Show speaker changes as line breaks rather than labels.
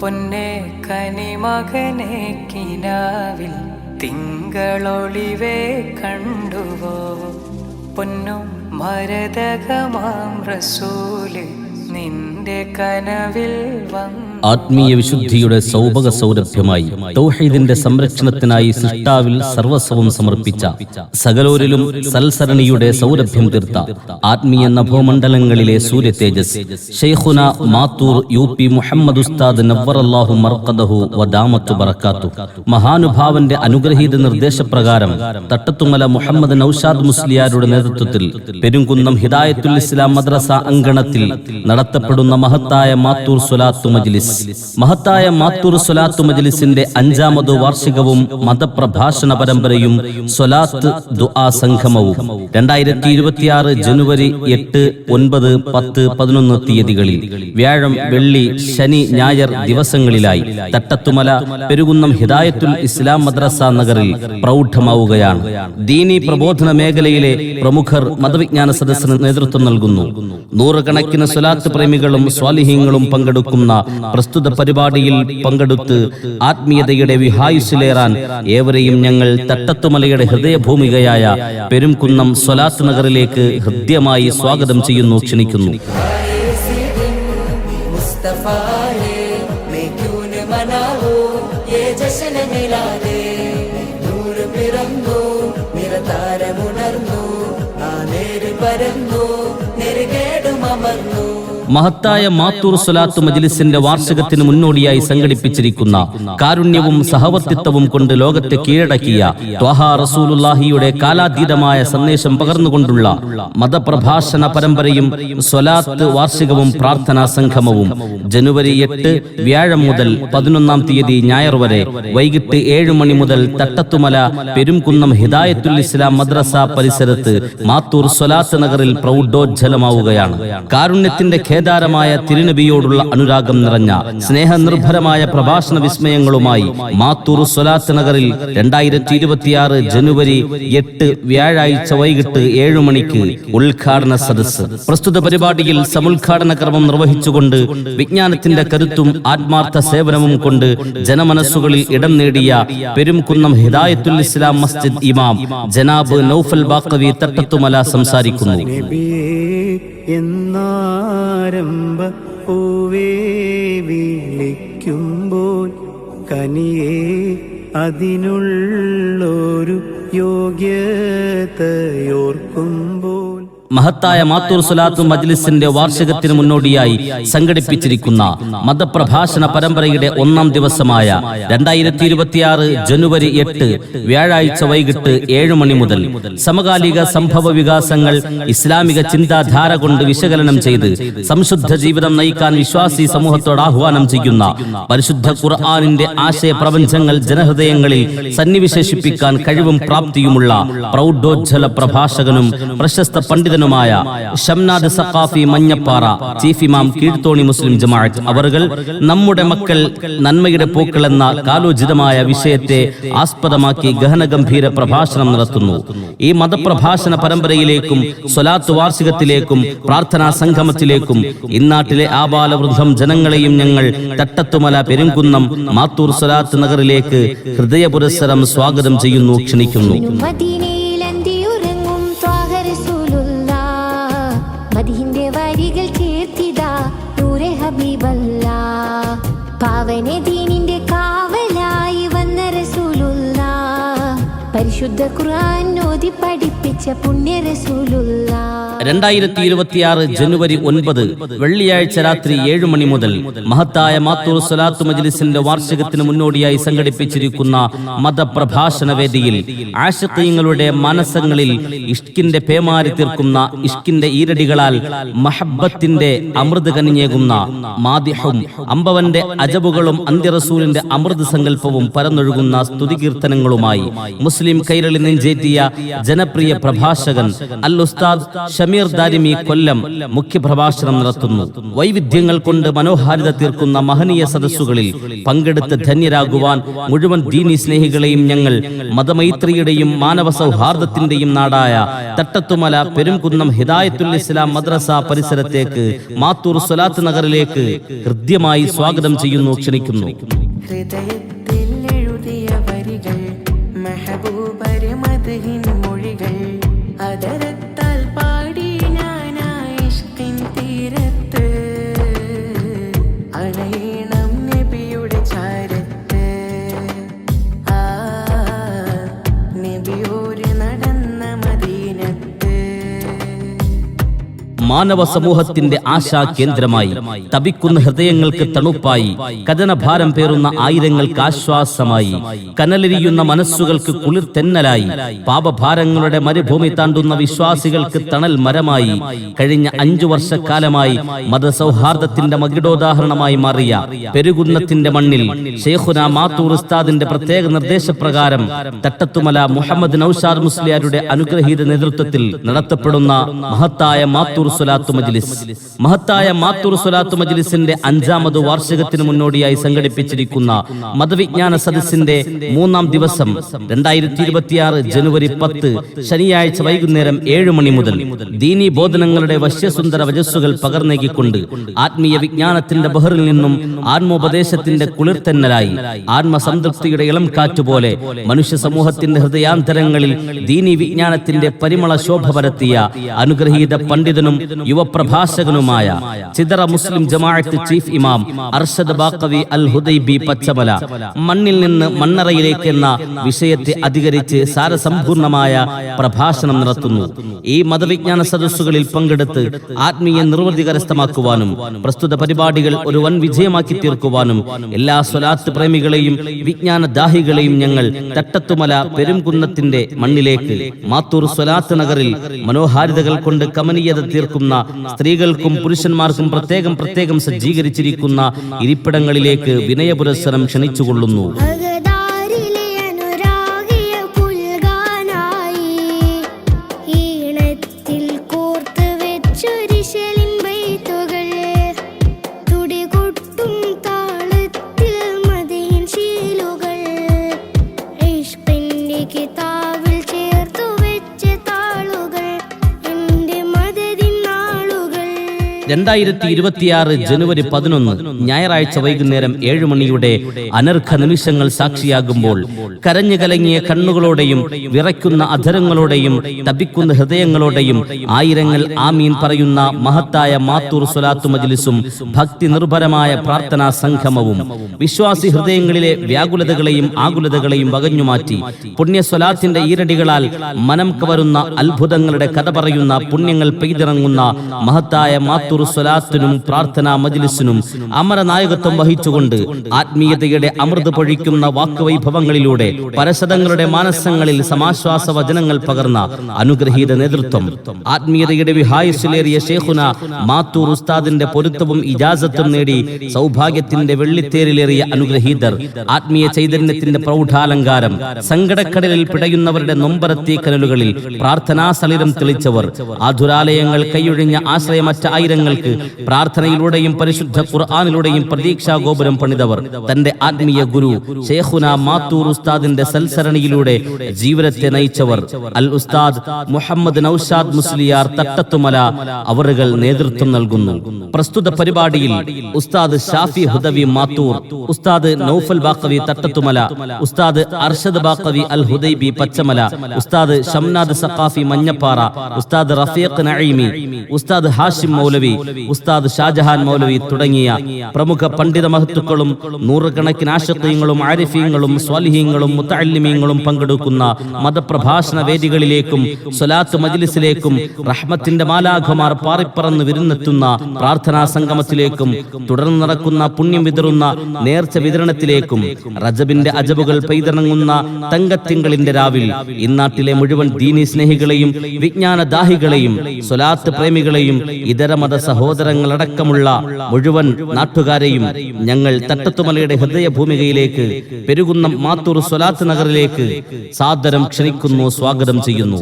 പൊന്നെ കനിമകനെ കിനാവിൽ തിങ്കളൊളിവേ കണ്ടുവോ? പൊന്നും മരതകമാം റസൂൽ നിന്റെ കനവിൽ വന്നു
ആത്മീയ വിശുദ്ധിയുടെ സൗഭക സൗരഭ്യമായി തൗഹീദിന്റെ സംരക്ഷണത്തിനായി സൃഷ്ടാവിൽ സർവസ്വവും സമർപ്പിച്ച സകലോരിലും സൽസരണിയുടെ സൗരഭ്യം തീർത്ത ആത്മീയ നഭോമണ്ഡലങ്ങളിലെ സൂര്യ തേജസ് ഷെയ്ഖുന മാത്തൂർ യു പി മുഹമ്മദ് ഉസ്താദ് നവറല്ലാഹു മർക്കദഹു വദാമത്തു ബറക്കാത്തു. മഹാനുഭാവന്റെ അനുഗ്രഹീത നിർദ്ദേശപ്രകാരം തട്ടത്തുമല മുഹമ്മദ് നൌഷാദ് മുസ്ലിയാരുടെ നേതൃത്വത്തിൽ പെരുങ്കുന്നം ഹിദായത്തുൽ ഇസ്ലാം മദ്രസ അങ്കണത്തിൽ നടത്തപ്പെടുന്ന മഹത്തായ മാത്തൂർ സ്വലാത്തു മജ്ലിസ്. മഹത്തായ മാത്തൂർ സ്വലാത്തു മജ്ലിസിന്റെ അഞ്ചാമത് വാർഷികവും മതപ്രഭാഷണ പരമ്പരയും സ്വലാത്ത് ദുആ സംഗമവും. രണ്ടായിരത്തി ഇരുപത്തിയാറ് ജനുവരി എട്ട് ഒൻപത് പത്ത് പതിനൊന്ന് തീയതികളിൽ വ്യാഴം വെള്ളി ശനി ഞായർ ദിവസങ്ങളിലായി തട്ടത്തുമല പെരുകുന്നം ഹിദായത്തുൽ ഇസ്ലാം മദ്രസ നഗറിൽ പ്രൗഢമാവുകയാണ്. ദീനി പ്രബോധന മേഖലയിലെ പ്രമുഖർ മതവിജ്ഞാന സദസ്സിന് നേതൃത്വം നൽകുന്നു. നൂറുകണക്കിന് സ്വലാത്ത് പ്രേമികളും സ്വാലിഹ്യങ്ങളും പങ്കെടുക്കുന്ന പ്രസ്തുത പരിപാടിയിൽ പങ്കെടുത്ത് ആത്മീയതയുടെ വിഹായുസിലേറാൻ ഏവരെയും ഞങ്ങൾ തട്ടത്തുമലയുടെ ഹൃദയഭൂമികയായ പെരുംകുന്നം സ്വലാത്ത് നഗറിലേക്ക് ഹൃദ്യമായി സ്വാഗതം ചെയ്യുന്നു ക്ഷണിക്കുന്നു.
പരന്നു നെരുകേടുമർന്നു
മഹത്തായ മാത്തൂർ സ്വലാത്തു മജ്ലിസിന്റെ വാർഷികത്തിന് മുന്നോടിയായി സംഘടിപ്പിച്ചിരിക്കുന്ന കാരുണ്യവും സഹവർത്തിത്വവും കൊണ്ട് ലോകത്തെ കീഴടക്കിയ ത്വഹാ റസൂലുല്ലാഹിയുടെ കാലാതീതമായ സന്ദേശം പകർന്നുകൊണ്ടുള്ള മതപ്രഭാഷണ പരമ്പരയും സ്വലാത്ത് വാർഷികവും പ്രാർത്ഥനാ സംഗമവും ജനുവരി എട്ട് വ്യാഴം മുതൽ പതിനൊന്നാം തീയതി ഞായർ വരെ വൈകിട്ട് ഏഴ് മണി മുതൽ തട്ടത്തുമല പെരുംകുന്നം ഹിദായത്തുൽ ഇസ്ലാം മദ്രസ പരിസരത്ത് മാത്തൂർ സ്വലാത്ത് നഗറിൽ പ്രൗഢോജ്ജലമാവുകയാണ് കാരുണ്യത്തിന്റെ ഖേദാരമായ തിരുനബിയോടുള്ള അനുരാഗം നിറഞ്ഞ സ്നേഹനിർഭരമായ പ്രഭാഷണ വിസ്മയങ്ങളുമായി മാത്തൂർ സ്വലാത്ത് നഗറിൽ രണ്ടായിരത്തി ഇരുപത്തിയാറ് ജനുവരി എട്ട് വ്യാഴാഴ്ച വൈകിട്ട് ഏഴു മണിക്ക് ഉദ്ഘാടന സദസ് പ്രസ്തുത പരിപാടിയിൽ സമുദ്ഘാടന ക്രമം നിർവഹിച്ചുകൊണ്ട് വിജ്ഞാനത്തിന്റെ കരുത്തും ആത്മാർത്ഥ സേവനവും കൊണ്ട് ജനമനസ്സുകളിൽ ഇടം നേടിയ പെരുംകുന്നം ഹിദായത്തുൽ ഇസ്ലാം മസ്ജിദ് ഇമാം ജനാബ് നൌഫൽ ബാക്കവി തട്ടത്തുമല സംസാരിക്കുന്നു.
എന്നാരംഭ പൂവേ വിളിക്കുമ്പോൾ കനിയേ അതിനുള്ളൊരു യോഗ്യതയോർക്കുമ്പോൾ
മഹത്തായ മാത്തൂർ സുലാത്തു മജ്ലിസിന്റെ വാർഷികത്തിന് മുന്നോടിയായി സംഘടിപ്പിച്ചിരിക്കുന്ന മതപ്രഭാഷണ പരമ്പരയുടെ ഒന്നാം ദിവസമായ രണ്ടായിരത്തി ഇരുപത്തിയാറ് ജനുവരി എട്ട് വ്യാഴാഴ്ച വൈകിട്ട് ഏഴ് മണി മുതൽ സമകാലിക സംഭവ വികാസങ്ങൾ ഇസ്ലാമിക ചിന്താധാര കൊണ്ട് വിശകലനം ചെയ്ത് സംശുദ്ധ ജീവിതം നയിക്കാൻ വിശ്വാസി സമൂഹത്തോട് ആഹ്വാനം ചെയ്യുന്ന പരിശുദ്ധ ഖുർആാനിന്റെ ആശയ പ്രപഞ്ചങ്ങൾ ജനഹൃദയങ്ങളിൽ സന്നിവിശേഷിപ്പിക്കാൻ കഴിവും പ്രാപ്തിയുമുള്ള പ്രൗഢോജ്ജല പ്രഭാഷകനും പ്രശസ്ത പണ്ഡിതനുമായ ഷംനാദ് സഖാഫി മഞ്ഞപ്പാറ ചീഫ് ഇമാം കീഴ്ത്തോണി മുസ്ലിം ജമാഅത്ത് അവറുകൾ നമ്മുടെ മക്കൾ നന്മയുടെ പൂക്കൾ എന്ന കാലോചിതമായ വിഷയത്തെ ആസ്പദമാക്കി ഗഹനഗംഭീര പ്രഭാഷണം നടത്തുന്നു. ഈ മതപ്രഭാഷണ പരമ്പരയിലേക്കും സ്വലാത്ത് വാർഷികത്തിലേക്കും പ്രാർത്ഥനാ സംഗമത്തിലേക്കും ഇന്നാട്ടിലെ ആബാലവൃദ്ധം ജനങ്ങളെയും ഞങ്ങൾ തട്ടത്തുമല പെരുംകുന്നം മാത്തൂർ സ്വലാത്ത് നഗറിലേക്ക് ഹൃദയപുരസ്സരം സ്വാഗതം ചെയ്യുന്നു ക്ഷണിക്കുന്നു.
మీ వల్ల పావనిది പരിശുദ്ധ ഖുർആൻ ഓതി പഠിപ്പിച്ച റസൂലുള്ള
രണ്ടായിരത്തി ഇരുപത്തിയാറ് ജനുവരി ഒൻപത് വെള്ളിയാഴ്ച രാത്രി ഏഴ് മണി മുതൽ മഹത്തായ മാത്തൂർ സലാത്ത് മജ്ലിസിന്റെ വാർഷികത്തിന് മുന്നോടിയായി സംഘടിപ്പിച്ചിരിക്കുന്ന മതപ്രഭാഷണ വേദിയിൽ ആശക്യങ്ങളുടെ മനസ്സങ്ങളിൽ ഇഷ്കിന്റെ പേമാരി തീർക്കുന്ന ഇഷ്കിന്റെ ഈരടികളാൽ മഹബത്തിന്റെ അമൃത് കനിഞ്ഞേകുന്ന മാദിഹും അമ്പവന്റെ അജബുകളും അന്ത്യറസൂലിന്റെ അമൃത് സങ്കല്പവും പരന്നൊഴുകുന്ന സ്തുതികീർത്തനങ്ങളുമായി മുസ്ലിം കൈരളി നെഞ്ചേറ്റിയ ജനപ്രിയ പ്രഭാഷകൻ അൽ ഉസ്താദ് ഷമീർ ദാരിമി കൊല്ലം മുഖ്യ പ്രഭാഷണം നടത്തുന്നു. വൈവിധ്യങ്ങൾ കൊണ്ട് മനോഹാരിത തീർക്കുന്ന മഹനീയ സദസ്സുകളിൽ പങ്കെടുത്ത് ധന്യരാകുവാൻ മുഴുവൻ ദീനി സ്നേഹികളെയും ഞങ്ങൾ മതമൈത്രിയുടെയും മാനവ സൗഹാർദ്ദത്തിന്റെയും നാടായ തട്ടത്തുമല പെരുംകുന്നം ഹിദായത്തുൽ ഇസ്ലാം മദ്രസ പരിസരത്തേക്ക് മാത്തൂർ സ്വലാത്ത് നഗറിലേക്ക് ഹൃദ്യമായി സ്വാഗതം ചെയ്യുന്നു ക്ഷണിക്കുന്നു.
da da
മാനവ സമൂഹത്തിന്റെ ആശാ കേന്ദ്രമായി തപിക്കുന്ന ഹൃദയങ്ങൾക്ക് തണുപ്പായി കഥനഭാരം പേറുന്ന ആയിരങ്ങൾക്ക് ആശ്വാസമായി കനലെരിയുന്ന മനസ്സുകൾക്ക് കുളിർ തെന്നലായി പാപഭാരങ്ങളുടെ മരുഭൂമി താണ്ടുന്ന വിശ്വാസികൾക്ക് തണൽ മരമായി കഴിഞ്ഞ അഞ്ചു വർഷക്കാലമായി മതസൗഹാർദ്ദത്തിന്റെ മകിടോദാഹരണമായി മാറിയ പെരുകുന്നത്തിന്റെ മണ്ണിൽ ഷെയ്ഖുന മാത്തൂർ ഉസ്താദിന്റെ പ്രത്യേക നിർദ്ദേശപ്രകാരം തട്ടത്തുമല മുഹമ്മദ് നൌഷാദ് മുസ്ലിയാരുടെ അനുഗ്രഹീത നേതൃത്വത്തിൽ നടത്തപ്പെടുന്ന മഹത്തായ മാത്തൂർ സ്വലാത്തു മജ്ലിസ്. മഹത്തായ മാത്തൂർ സ്വലാത്തു മജ്ലിസിന്റെ അഞ്ചാമത് വാർഷികത്തിന് മുന്നോടിയായി സംഘടിപ്പിച്ചിരിക്കുന്ന മതവിജ്ഞാന സദസ്സിന്റെ മൂന്നാം ദിവസം രണ്ടായിരത്തി ഇരുപത്തിയാറ് ജനുവരി പത്ത് ശനിയാഴ്ച വൈകുന്നേരം ഏഴ് മണി മുതൽ ദീനി ബോധനങ്ങളുടെ വശ്യസുന്ദര വജസ്സുകൾ പകർന്നേകിക്കൊണ്ട് ആത്മീയ വിജ്ഞാനത്തിന്റെ ബഹറിൽ നിന്നും ആത്മോപദേശത്തിന്റെ കുളിർത്തന്നലായി ആത്മസംതൃപ്തിയുടെ ഇളം കാറ്റുപോലെ മനുഷ്യ സമൂഹത്തിന്റെ ഹൃദയാന്തരങ്ങളിൽ ദീനി വിജ്ഞാനത്തിന്റെ പരിമള ശോഭ പരത്തിയ അനുഗ്രഹീത പണ്ഡിതനും യുവപ്രഭാഷകനുമായ ചിതറ മുസ്ലിം ജമാഅത്ത് ചീഫ് ഇമാം അർഷദ് ബാക്കവി അൽ ഹുദൈബി പച്ചമല മണ്ണിൽ നിന്ന് മണ്ണറയിലേക്ക് എന്ന വിഷയത്തെ അധികരിച്ച് സാരസമ്പൂർണമായ പ്രഭാഷണം നടത്തുന്നു. ഈ മതവിജ്ഞാന സദസ്സുകളിൽ പങ്കെടുത്ത് ആത്മീയ നിർവൃതി കരസ്ഥമാക്കുവാനും പ്രസ്തുത പരിപാടികൾ ഒരു വൻ വിജയമാക്കി തീർക്കുവാനും എല്ലാ സ്വലാത്ത് പ്രേമികളെയും വിജ്ഞാന ദാഹികളെയും ഞങ്ങൾ തട്ടത്തുമല പെരുംകുന്നത്തിന്റെ മണ്ണിലേക്ക് മാത്തൂർ സ്വലാത്ത് നഗറിൽ മനോഹാരിതകൾ കൊണ്ട് കമനീയത തീർക്കുന്ന സ്ത്രീകൾക്കും പുരുഷന്മാർക്കും പ്രത്യേകം പ്രത്യേകം സജ്ജീകരിച്ചിരിക്കുന്ന ഇരിപ്പിടങ്ങളിലേക്ക് വിനയപുരസ്സരം ക്ഷണിച്ചുകൊള്ളുന്നു. രണ്ടായിരത്തി ഇരുപത്തിയാറ് ജനുവരി പതിനൊന്ന് ഞായറാഴ്ച വൈകുന്നേരം ഏഴ് മണിയുടെ അനർഘ നിമിഷങ്ങൾ സാക്ഷിയാകുമ്പോൾ കരഞ്ഞു കലങ്ങിയ കണ്ണുകളോടെയും വിറയ്ക്കുന്ന അധരങ്ങളോടെയും തപിക്കുന്ന ഹൃദയങ്ങളോടെയും ആയിരങ്ങൾ ആമീൻ പറയുന്ന മഹത്തായ മാത്തൂർ സ്വലാത്തു മജ്ലിസും ഭക്തി നിർഭരമായ പ്രാർത്ഥനാ സംഗമവും വിശ്വാസി ഹൃദയങ്ങളിലെ വ്യാകുലതകളെയും ആകുലതകളെയും വകഞ്ഞുമാറ്റി പുണ്യ സ്വലാത്തിന്റെ ഈരടികളാൽ മനം കവരുന്ന അത്ഭുതങ്ങളുടെ കഥ പറയുന്ന പുണ്യങ്ങൾ പെയ്തിറങ്ങുന്ന മഹത്തായ മാത്തൂർ സ്വലാത്തിനും പ്രാർത്ഥനാ മജ്ലിസിനും അമരനായകത്വം വഹിച്ചുകൊണ്ട് ആത്മീയതയുടെ അമൃത് പൊഴിക്കുന്ന വാക്കുവൈഭവങ്ങളിലൂടെ പരശതങ്ങളുടെ മാനസങ്ങളിൽ സമാശ്വാസ വചനങ്ങൾ പകർന്ന അനുഗ്രഹീത നേതൃത്വം. ആത്മീയതയുടെ വിഹായുസിലേറിയ ഷേഖുന മാത്തൂർ ഉസ്താദിന്റെ പൊരുത്തവും ഇജാസത്തും നേടി സൗഭാഗ്യത്തിന്റെ വെള്ളിത്തേരിലേറിയ അനുഗ്രഹീതർ ആത്മീയ ചൈതന്യത്തിന്റെ പ്രൗഢാലങ്കാരം സങ്കടക്കടലിൽ പിടയുന്നവരുടെ നൊമ്പരത്തീ കനലുകളിൽ പ്രാർത്ഥനാ സളിരം തെളിച്ചവർ ആധുരാലയങ്ങൾ കൈയൊഴിഞ്ഞ ആശ്രയമറ്റ ആയിരങ്ങൾക്ക് പ്രാർത്ഥനയിലൂടെയും പരിശുദ്ധ ഖുർആാനിലൂടെയും പ്രതീക്ഷാ ഗോപുരം പണിതവർ തന്റെ ആത്മീയ ഗുരു ഷേഖുന മാത്തൂർ ഉസ്താദിന്റെ സൽസരണിയിലൂടെ ജീവിതത്തെ നയിച്ചവർ അൽ ഉസ്താദ് മുഹമ്മദ് നൌഷാദ് മുസ്ലിയാർ തട്ടത്തുമല അവറുകൾ നേതൃത്വം നൽകുന്നു. പ്രസ്തുത പരിപാടിയിൽ ഉസ്താദ് ഷാഫി ഹുദവി മാത്തൂർ ഉസ്താദ് നൌഫൽ ബാക്കവി തട്ടത്തുമല ഉസ്താദ് അർഷദ് ബാക്കവി അൽ ഹുദൈബി പച്ചമല ഉസ്താദ് ഷംനാദ് സഖാഫി മഞ്ഞപ്പാറ ഉസ്താദ് റഫീഖ് നഈമി ഉസ്താദ് ഹാഷിം മൗലവി ഉസ്താദ് ഷാജഹാൻ മൗലവി തുടങ്ങിയ പ്രമുഖ പണ്ഡിത മഹത്തുക്കളും നൂറുകണക്കിന് ആശക്തീങ്ങളും ആരിഫീങ്ങളും സ്വാലിഹീങ്ങളും മുത്തല്ലിമീങ്ങളും പങ്കെടുക്കുന്ന മതപ്രഭാഷണ വേദികളിലേക്കും സ്വലാത്ത് മജിലിസിലേക്കും റഹ്മത്തിന്റെ മാലാഖമാർ പാറിപ്പറന്ന് വിരുന്നെത്തുന്ന പ്രാർത്ഥനാ സംഗമത്തിലേക്കും തുടർന്ന് നടക്കുന്ന പുണ്യം വിതറുന്ന നേർച്ച വിതരണത്തിലേക്കും റജബിന്റെ അജബുകൾ പെയ്തിറങ്ങുന്ന തങ്കത്തിങ്കളിന്റെ രാവിൽ ഇന്നാട്ടിലെ മുഴുവൻ ദീനി സ്നേഹികളെയും വിജ്ഞാനദാഹികളെയും സ്വലാത്ത് പ്രേമികളെയും ഇതര മത സഹോദരങ്ങളടക്കമുള്ള മുഴുവൻ നാട്ടുകാരെയും ഞങ്ങൾ തട്ടത്തുമലയുടെ ഹൃദയഭൂമികയിലേക്ക് പെരുകുന്ന മാത്തൂർ സ്വലാത്ത് നഗറിലേക്ക് സാദരം ക്ഷണിക്കുന്നു സ്വാഗതം ചെയ്യുന്നു.